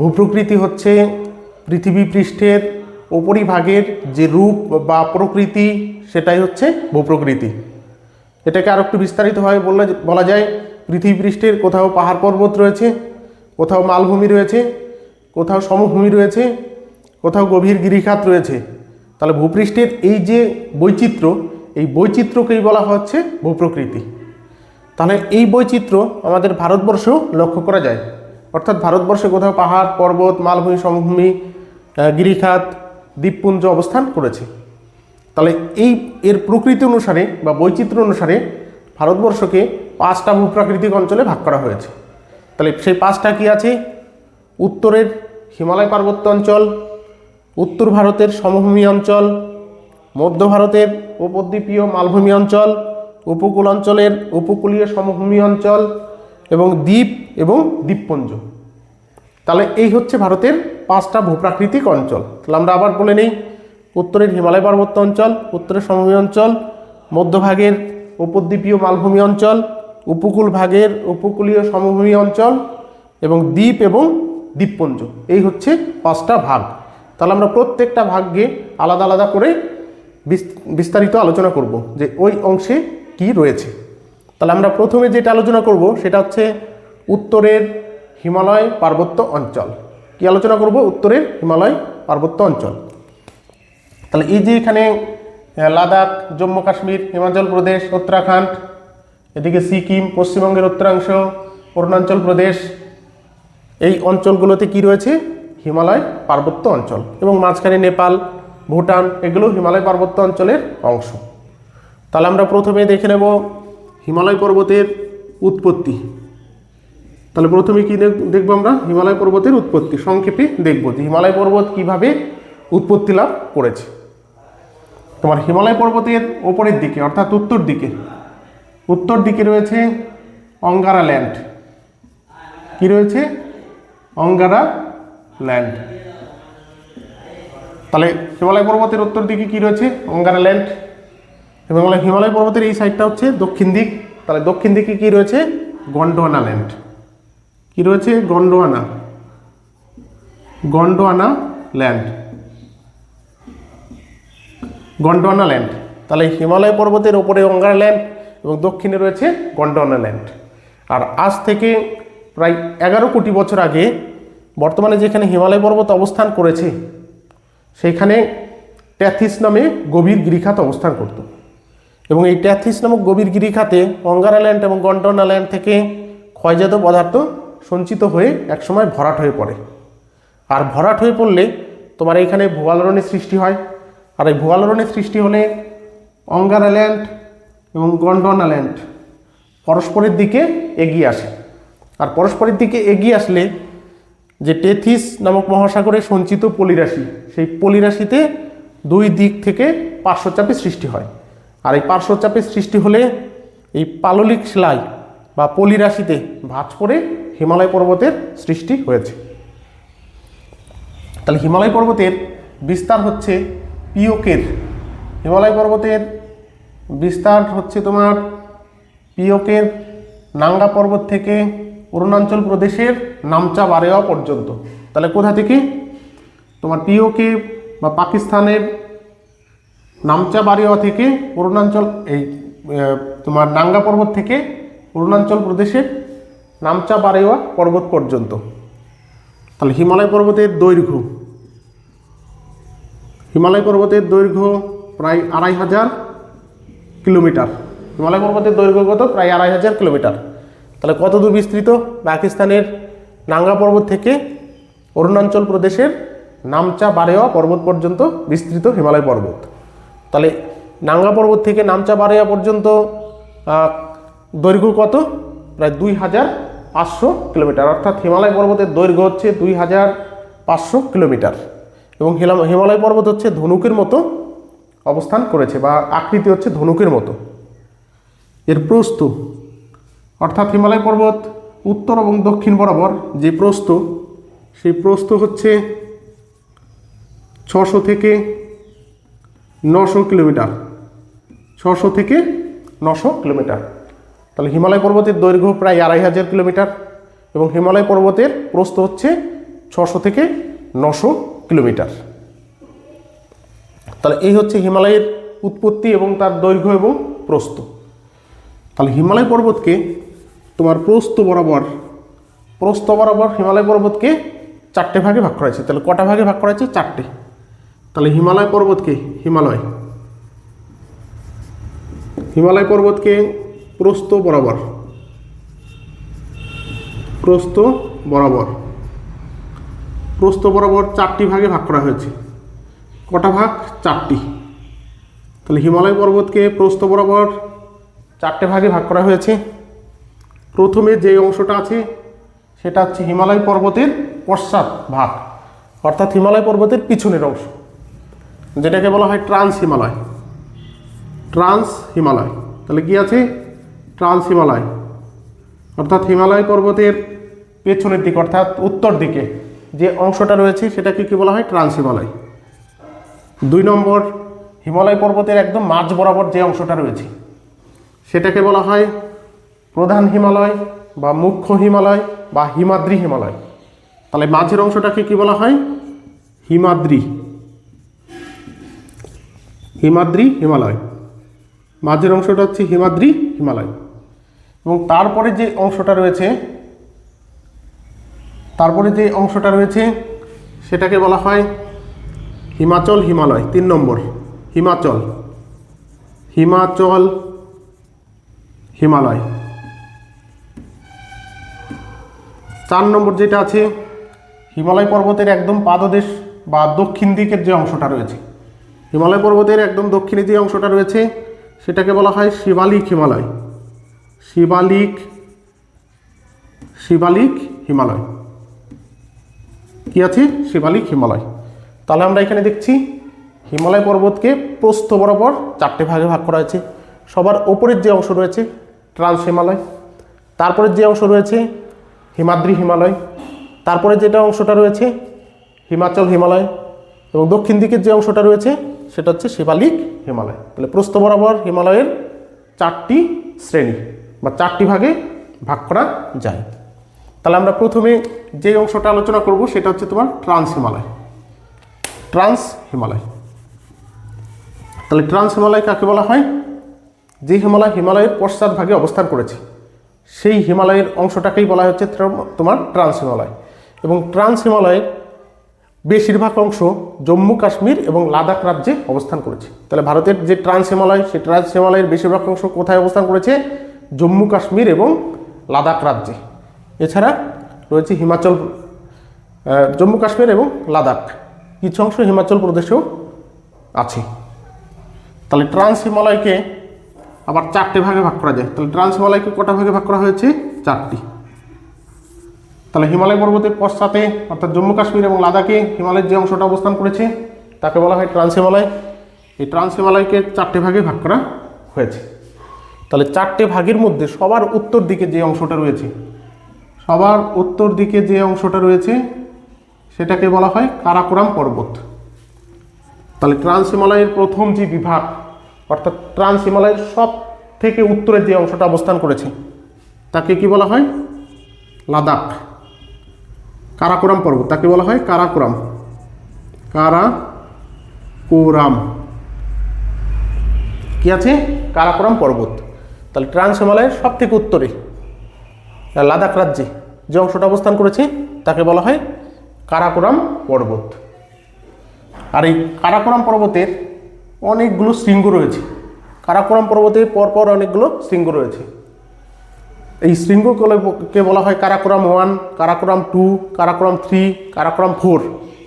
ভূপ্রকৃতি হচ্ছে পৃথিবী পৃষ্ঠের উপরিভাগের যে রূপ বা প্রকৃতি, সেটাই হচ্ছে ভূপ্রকৃতি। এটাকে আরও একটু বিস্তারিতভাবে বললে বলা যায়, পৃথিবী পৃষ্ঠের কোথাও পাহাড় পর্বত রয়েছে, কোথাও মালভূমি রয়েছে, কোথাও সমভূমি রয়েছে, কোথাও গভীর গিরিখাত রয়েছে। তাহলে ভূপৃষ্ঠের এই যে বৈচিত্র্য, এই বৈচিত্র্যকেই বলা হচ্ছে ভূপ্রকৃতি। তাহলে এই বৈচিত্র্য আমাদের ভারতবর্ষেও লক্ষ্য করা যায়। অর্থাৎ ভারতবর্ষে কোথাও পাহাড়, পর্বত, মালভূমি, সমভূমি গিরিখাত, দ্বীপপুঞ্জ অবস্থান করেছে। তাহলে এই, এর প্রকৃতি অনুসারে বা বৈচিত্র্য অনুসারে ভারতবর্ষকে পাঁচটা ভূপ্রাকৃতিক অঞ্চলে ভাগ করা হয়েছে। তাহলে সেই পাঁচটা কি আছে? উত্তরের হিমালয় পার্বত্য অঞ্চল, উত্তর ভারতের সমভূমি অঞ্চল, মধ্য ভারতের উপদ্বীপীয় মালভূমি অঞ্চল, উপকূল অঞ্চলের উপকূলীয় সমভূমি অঞ্চল এবং দ্বীপ এবং দ্বীপপুঞ্জ। তাহলে এই হচ্ছে ভারতের পাঁচটা ভূপ্রাকৃতিক অঞ্চল। তাহলে আমরা আবার বলে নেই, উত্তরের হিমালয় পার্বত্য অঞ্চল, উত্তরের সমভূমি অঞ্চল মধ্যভাগের উপদ্বীপীয় মালভূমি অঞ্চল, উপকূল ভাগের উপকূলীয় সমভূমি অঞ্চল এবং দ্বীপ এবং দ্বীপপুঞ্জ। এই হচ্ছে পাঁচটা ভাগ। তাহলে আমরা প্রত্যেকটা ভাগকে আলাদা আলাদা করে বিস- বিস্তারিত আলোচনা করব যে ওই অংশে কি রয়েছে। তাহলে আমরা প্রথমে যেটা আলোচনা করব, সেটা হচ্ছে উত্তরের হিমালয় পার্বত্য অঞ্চল। কি আলোচনা করব? উত্তরের হিমালয় পার্বত্য অঞ্চল। তাহলে এই যে এখানে লাদাখ, জম্মু কাশ্মীর, হিমাচল প্রদেশ, উত্তরাখণ্ড, এদিকে সিকিম, পশ্চিমবঙ্গের উত্তরাংশ, অরুণাচল প্রদেশ, এই অঞ্চলগুলোতে কি রয়েছে? হিমালয় পার্বত্য অঞ্চল এবং মাঝখানে নেপাল, ভুটান, এগুলো হিমালয় পার্বত্য অঞ্চলের অংশ। তাহলে আমরা প্রথমে দেখে নেব হিমালয় পর্বতের উৎপত্তি। তাহলে প্রথমে কি দেখ- দেখব আমরা? হিমালয় পর্বতের উৎপত্তি। সংক্ষেপে দেখব যে হিমালয় পর্বত কীভাবে উৎপত্তি লাভ করেছে। তোমার হিমালয় পর্বতের ওপরের দিকে, অর্থাৎ উত্তর দিকে উত্তর দিকে রয়েছে অঙ্গারা ল্যান্ড কি রয়েছে? অঙ্গারা ল্যান্ড তাহলে হিমালয় পর্বতের উত্তর দিকে কি রয়েছে? অঙ্গারা ল্যান্ড হিমালয় হিমালয় পর্বতের এই সাইডটা হচ্ছে দক্ষিণ দিক। তাহলে দক্ষিণ দিকে কি রয়েছে? গন্ডোয়ানা ল্যান্ড কি রয়েছে? গন্ডোয়ানা। গন্ডোয়ানা ল্যান্ড গন্ডোয়ানা ল্যান্ড তাহলে হিমালয় পর্বতের ওপরে অঙ্গারা ল্যান্ড এবং দক্ষিণে রয়েছে গন্ডোয়ানা ল্যান্ড আর আজ থেকে প্রায় এগারো কোটি বছর আগে বর্তমানে যেখানে হিমালয় পর্বত অবস্থান করেছে সেইখানে ট্যাথিস নামে গভীর গিরিখাত অবস্থান করত। এবং এই ট্যাথিস নামক গভীর গিরিখাতে অঙ্গারা ল্যান্ড এবং গন্ডোয়ানা ল্যান্ড থেকে ক্ষয়জাত পদার্থ সঞ্চিত হয়ে একসময় ভরাট হয়ে পড়ে। আর ভরাট হয়ে পড়লে তোমার এখানে ভূয়ালরণের সৃষ্টি হয়। আর এই ভূয়ালরণের সৃষ্টি হলে অঙ্গারা ল্যান্ড এবং গন্ডোয়ানা ল্যান্ড পরস্পরের দিকে এগিয়ে আসে। আর পরস্পরের দিকে এগিয়ে আসলে যে টেথিস নামক মহাসাগরে সঞ্চিত পলিরাশি, সেই পলিরাশিতে দুই দিক থেকে পার্শ্বচাপের সৃষ্টি হয়। আর এই পার্শ্বচাপের সৃষ্টি হলে এই পাললিক শিলাই বা পলিরাশিতে ভাঁজ পড়ে হিমালয় পর্বতের সৃষ্টি হয়েছে। তাহলে হিমালয় পর্বতের বিস্তার হচ্ছে পিওকের। হিমালয় পর্বতের বিস্তার হচ্ছে তোমার পিওকের নাঙ্গা পর্বত থেকে অরুণাচল প্রদেশের নামচা বারেওয়া পর্যন্ত। তাহলে কোথা থেকে? তোমার পিওকে বা পাকিস্তানের নামচা বারেওয়া থেকে অরুণাচল, এই তোমার নাঙ্গা পর্বত থেকে অরুণাচল প্রদেশের নামচা বারেওয়া পর্বত পর্যন্ত। তাহলে হিমালয় পর্বতের দৈর্ঘ্য, হিমালয় পর্বতের দৈর্ঘ্য প্রায় আড়াই হাজার কিলোমিটার। হিমালয় পর্বতের দৈর্ঘ্য কত? প্রায় আড়াই হাজার কিলোমিটার। তাহলে কত দূর বিস্তৃত? পাকিস্তানের নাঙ্গা পর্বত থেকে অরুণাচল প্রদেশের নামচা বারেওয়া পর্বত পর্যন্ত বিস্তৃত হিমালয় পর্বত। তাহলে নাঙ্গা পর্বত থেকে নামচা বারেওয়া পর্যন্ত দৈর্ঘ্য কত? প্রায় দুই হাজার পাঁচশো কিলোমিটার। অর্থাৎ হিমালয় পর্বতের দৈর্ঘ্য হচ্ছে দুই হাজার পাঁচশো কিলোমিটার। এবং হিমালয় পর্বত হচ্ছে ধনুকের মতো অবস্থান করেছে, বা আকৃতি হচ্ছে ধনুকের মতো। এর প্রস্থ, অর্থাৎ হিমালয় পর্বত উত্তর এবং দক্ষিণ বরাবর যে প্রস্থ, সেই প্রস্থ হচ্ছে ছশো থেকে নশো কিলোমিটার। ছশো থেকে নশো কিলোমিটার। তাহলে হিমালয় পর্বতের দৈর্ঘ্য প্রায় আড়াই হাজার কিলোমিটার এবং হিমালয় পর্বতের প্রস্থ হচ্ছে ছশো থেকে নশো কিলোমিটার। তাহলে এই হচ্ছে হিমালয়ের উৎপত্তি এবং তার দৈর্ঘ্য এবং প্রস্থ। তাহলে হিমালয় পর্বতকে তোমার প্রস্থ বরাবর প্রস্থ বরাবর হিমালয় পর্বতকে চারটে ভাগে ভাগ করা হয়েছে। তাহলে কটা ভাগে ভাগ করা হয়েছে? চারটে। তাহলে হিমালয় পর্বতকে হিমালয়। হিমালয় পর্বতকে প্রস্থ বরাবর। প্রস্থ বরাবর। প্রস্থ বরাবর চারটি ভাগে ভাগ করা হয়েছে। কটা ভাগ? চারটি। তাহলে হিমালয় পর্বতকে প্রস্থ বরাবর চারটে ভাগে ভাগ করা হয়েছে। প্রথমে যে অংশটা আছে, সেটা হচ্ছে হিমালয় পর্বতের পশ্চাৎ ভাগ, অর্থাৎ হিমালয় পর্বতের পিছনের অংশ। যেটাকে বলা হয় ট্রান্স হিমালয়। ট্রান্স হিমালয়। তাহলে কি আছে? ট্রান্স হিমালয়। অর্থাৎ হিমালয় পর্বতের পেছনের দিকে, অর্থাৎ উত্তর দিকে যে অংশটা রয়েছে, সেটাকে কি বলা হয়? ট্রান্স হিমালয়। দুই নম্বর, হিমালয় পর্বতের একদম মাঝ বরাবর যে অংশটা রয়েছে, সেটাকে বলা হয় প্রধান হিমালয় বা মুখ্য হিমালয় বা হিমাদ্রি হিমালয়। তাহলে মাঝের অংশটাকে কি বলা হয়? হিমাদ্রি। হিমাদ্রি হিমালয়। মাঝের অংশটা হচ্ছে হিমাদ্রি হিমালয়। এবং তারপরে যে অংশটা রয়েছে, তারপরে যে অংশটা রয়েছে, সেটাকে বলা হয় হিমাচল হিমালয়, তিন নম্বর। হিমাচল। হিমাচল হিমালয়। চার নম্বর যেটা আছে, হিমালয় পর্বতের একদম পাদদেশ বা দক্ষিণ দিকের যে অংশটা রয়েছে। হিমালয় পর্বতের একদম দক্ষিণে যে অংশটা রয়েছে, সেটাকে বলা হয় শিবালিক হিমালয়। শিবালিক শিবালিক হিমালয়। কি আছে? শিবালিক হিমালয়। তাহলে আমরা এখানে দেখছি, হিমালয় পর্বতকে প্রস্থ বরাবর চারটে ভাগে ভাগ করা হয়েছে। সবার ওপরের যে অংশ রয়েছে, ট্রান্স হিমালয়। তারপরের যে অংশ রয়েছে, হিমাদ্রি হিমালয়। তারপরে যেটা অংশটা রয়েছে, হিমাচল হিমালয়। এবং দক্ষিণ দিকের যে অংশটা রয়েছে সেটা হচ্ছে শিবালিক হিমালয়। তাহলে প্রস্থ বরাবর হিমালয়ের চারটি শ্রেণি বা চারটি ভাগে ভাগ করা যায়। তাহলে আমরা প্রথমে যে অংশটা আলোচনা করব সেটা হচ্ছে তোমার ট্রান্স হিমালয় ট্রান্স হিমালয় তাহলে ট্রান্স হিমালয় কাকে বলা হয়? যে হিমালয় হিমালয়ের পশ্চাৎ ভাগে অবস্থান করেছে, সেই হিমালয়ের অংশটাকেই বলা হচ্ছে তোমার ট্রান্স হিমালয় এবং ট্রান্স হিমালয়ের বেশিরভাগ অংশ জম্মু, কাশ্মীর এবং লাদাখ রাজ্যে অবস্থান করেছে। তাহলে ভারতের যে ট্রান্স হিমালয়, সেই ট্রান্স হিমালয়ের বেশিরভাগ অংশ কোথায় অবস্থান করেছে? জম্মু, কাশ্মীর এবং লাদাখ রাজ্যে। এছাড়া রয়েছে হিমাচল জম্মু, কাশ্মীর এবং লাদাখ। কিছু অংশ হিমাচল প্রদেশেও আছে। তাহলে ট্রান্স হিমালয়কে আবার চারটে ভাগে ভাগ করা যায়। তাহলে ট্রান্স হিমালয়কে কটা ভাগে ভাগ করা হয়েছে? চারটি। তাহলে হিমালয় পর্বতের পশ্চাতে, অর্থাৎ জম্মু কাশ্মীর এবং লাদাখে হিমালয়ের যে অংশটা অবস্থান করেছে, তাকে বলা হয় ট্রান্স হিমালয়। এই ট্রান্স হিমালয়কে চারটে ভাগে ভাগ করা হয়েছে। তাহলে চারটে ভাগের মধ্যে সবার উত্তর দিকে যে অংশটা রয়েছে, সবার উত্তর দিকে যে অংশটা রয়েছে, সেটাকে বলা হয় কারাকোরাম পর্বত। তাহলে ট্রান্স হিমালয়ের প্রথম যে বিভাগ, অর্থাৎ ট্রান্স হিমালয়ের সব থেকে উত্তরের যে অংশটা অবস্থান করেছে, তাকে কি বলা হয়? লাদাখ। কারাকোরাম পর্বত, তাকে বলা হয় কারাকোরাম। কারাকোরাম। কি আছে? কারাকোরাম পর্বত। তাহলে ট্রান্স হিমালয়ের সব থেকে উত্তরে লাদাখ রাজ্যে যে অংশটা অবস্থান করেছে, তাকে বলা হয় কারাকোরাম পর্বত। আর এই কারাকোরাম পর্বতের অনেকগুলো শৃঙ্গ রয়েছে। কারাকোরাম পর্বতের পরপর অনেকগুলো শৃঙ্গ রয়েছে। এই শৃঙ্গগুলোকে বলা হয় Karakoram one, Karakoram two, Karakoram three, Karakoram four.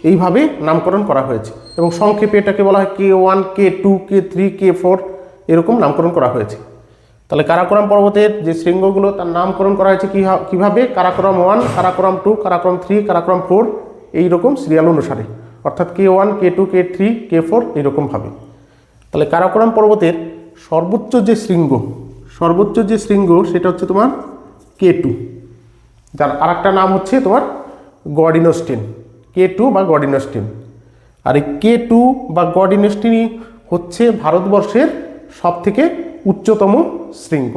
এইভাবে নামকরণ করা হয়েছে। এবং সংক্ষেপে এটাকে বলা হয় K one, K two, K three, K four এরকম নামকরণ করা হয়েছে। তাহলে কারাকোরাম পর্বতের যে শৃঙ্গগুলো, তার নামকরণ করা হয়েছে কীভাবে? Karakoram one, Karakoram two, Karakoram three, Karakoram four, এইরকম সিরিয়াল অনুসারে। অর্থাৎ K one, K two, K three, K four, এইরকমভাবে। তাহলে কারাকোরাম পর্বতের সর্বোচ্চ যে শৃঙ্গ সর্বোচ্চ যে শৃঙ্গ, সেটা হচ্ছে তোমার কে টু যার আরেকটা নাম হচ্ছে তোমার গডিনোস্টিন কে টু বা গডিনোস্টিন আর এই কে টু বা গডিনোস্টিনই হচ্ছে ভারতবর্ষের সব থেকে উচ্চতম শৃঙ্গ।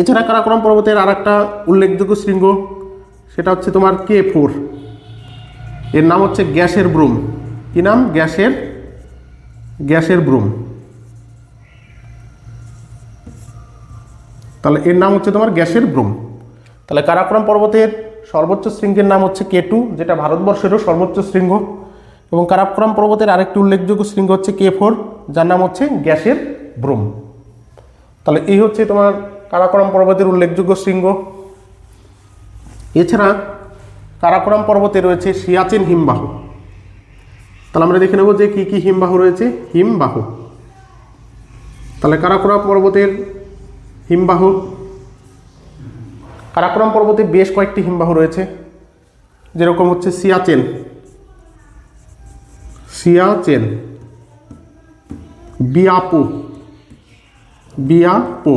এছাড়া কারাকোরাম পর্বতের আর একটা উল্লেখযোগ্য শৃঙ্গ, সেটা হচ্ছে তোমার কে ফোর এর নাম হচ্ছে গ্যাসের ব্রুম। কি নাম? গ্যাসের গ্যাসের ব্রুম। তাহলে এর নাম হচ্ছে তোমার গ্যাসের ব্রুম তাহলে কারাকোরাম পর্বতের সর্বোচ্চ শৃঙ্গের নাম হচ্ছে কে টু, যেটা ভারতবর্ষেরও সর্বোচ্চ শৃঙ্গ। এবং কারাকোরাম পর্বতের আরেকটি উল্লেখযোগ্য শৃঙ্গ হচ্ছে কে ফোর, যার নাম হচ্ছে গ্যাসের ব্রুম তাহলে এই হচ্ছে তোমার কারাকোরাম পর্বতের উল্লেখযোগ্য শৃঙ্গ। এছাড়া কারাকোরাম পর্বতে রয়েছে সিয়াচেন হিমবাহ। তাহলে আমরা দেখে নেব যে কী কী হিমবাহ রয়েছে। হিমবাহ। তাহলে কারাকোরাম পর্বতের হিমবাহ। কারাকোরাম পর্বতে বেশ কয়েকটি হিমবাহ রয়েছে, যেরকম হচ্ছে সিয়াচেন। সিয়াচেন। বিয়াপো। বিয়াপো।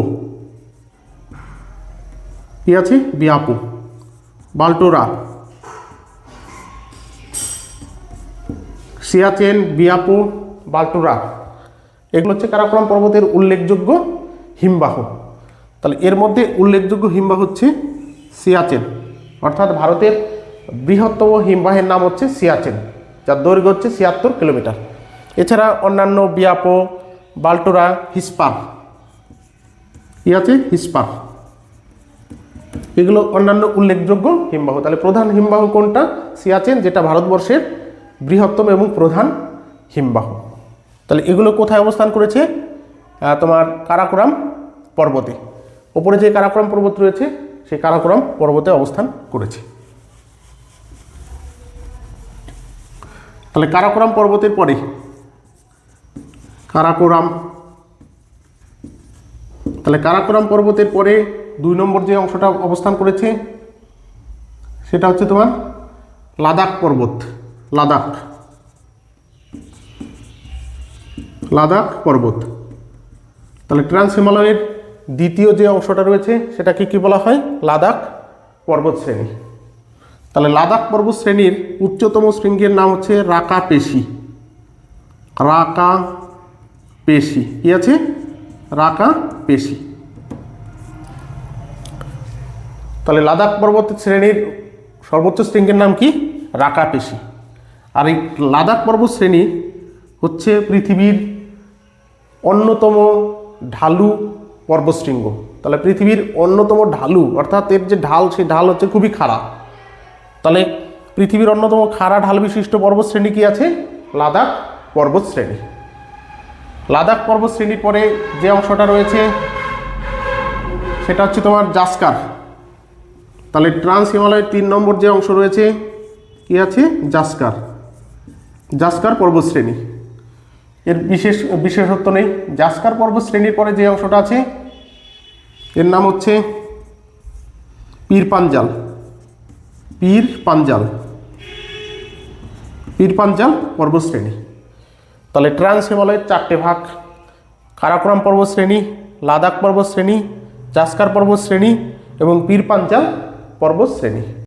কি আছে? বিয়াপো। বাল্টোরা। সিয়াচেন, বিয়াপো, বাল্টোরা। এগুলো হচ্ছে কারাকোরাম পর্বতের উল্লেখযোগ্য হিমবাহ। তাহলে এর মধ্যে উল্লেখযোগ্য হিমবাহ হচ্ছে সিয়াচেন। অর্থাৎ ভারতের বৃহত্তম হিমবাহের নাম হচ্ছে সিয়াচেন, যার দৈর্ঘ্য হচ্ছে ছিয়াত্তর কিলোমিটার। এছাড়া অন্যান্য বিয়াপো, বাল্টোরা, হিসপার। কি আছে? হিসপার। এগুলো অন্যান্য উল্লেখযোগ্য হিমবাহ। তাহলে প্রধান হিমবাহ কোনটা? সিয়াচেন, যেটা ভারতবর্ষের বৃহত্তম এবং প্রধান হিমবাহ। তাহলে এগুলো কোথায় অবস্থান করেছে? তোমার কারাকোরাম পর্বতে। ওপরে যে কারাকোরাম পর্বত রয়েছে, সেই কারাকোরাম পর্বতে অবস্থান করেছে। তাহলে কারাকোরাম পর্বতের পরে কারাকোরাম, তাহলে কারাকোরাম পর্বতের পরে দুই নম্বর যে অংশটা অবস্থান করেছে, সেটা হচ্ছে তোমার লাদাখ পর্বত, লাদাখ। লাদাখ পর্বত। তাহলে ট্রান্স হিমালয়ের দ্বিতীয় যে অংশটা রয়েছে, সেটাকে কি বলা হয়? লাদাখ পর্বত শ্রেণি তাহলে লাদাখ পর্বত শ্রেণির উচ্চতম শৃঙ্গের নাম হচ্ছে রাকা পেশি রাকা পেশি কি আছে? রাকা পেশি তাহলে লাদাখ পর্বত শ্রেণির সর্বোচ্চ শৃঙ্গের নাম কি? রাকা পেশি আর এই লাদাখ পর্বত শ্রেণি হচ্ছে পৃথিবীর অন্যতম ঢালু পর্বতশৃঙ্গ। তাহলে পৃথিবীর অন্যতম ঢালু, অর্থাৎ এর যে ঢাল, সেই ঢাল হচ্ছে খুবই খাড়া। তাহলে পৃথিবীর অন্যতম খাড়া ঢাল বিশিষ্ট পর্বত শ্রেণি কি আছে? লাদাখ পর্বত শ্রেণি লাদাখ পর্বত শ্রেণির পরে যে অংশটা রয়েছে, সেটা হচ্ছে তোমার জাস্কার। তাহলে ট্রান্স হিমালয়ের তিন নম্বর যে অংশ রয়েছে, কি আছে? জাস্কার। জাস্কার পর্বত শ্রেণি এর বিশেষ, বিশেষত্ব নেই। জাস্কার পর্বত শ্রেণির পরে যে অংশটা আছে এর নাম হচ্ছে পীর পাঞ্জাল। পীর পাঞ্জাল। পীর পাঞ্জাল পর্বশ্রেণী তাহলে ট্রান্স হিমালয়ের চারটে ভাগ, কারাকোরাম পর্বশ্রেণী লাদাখ পর্বশ্রেণী জাস্কার পর্বতশ্রেণী এবং পীর পাঞ্জাল পর্বত শ্রেণি।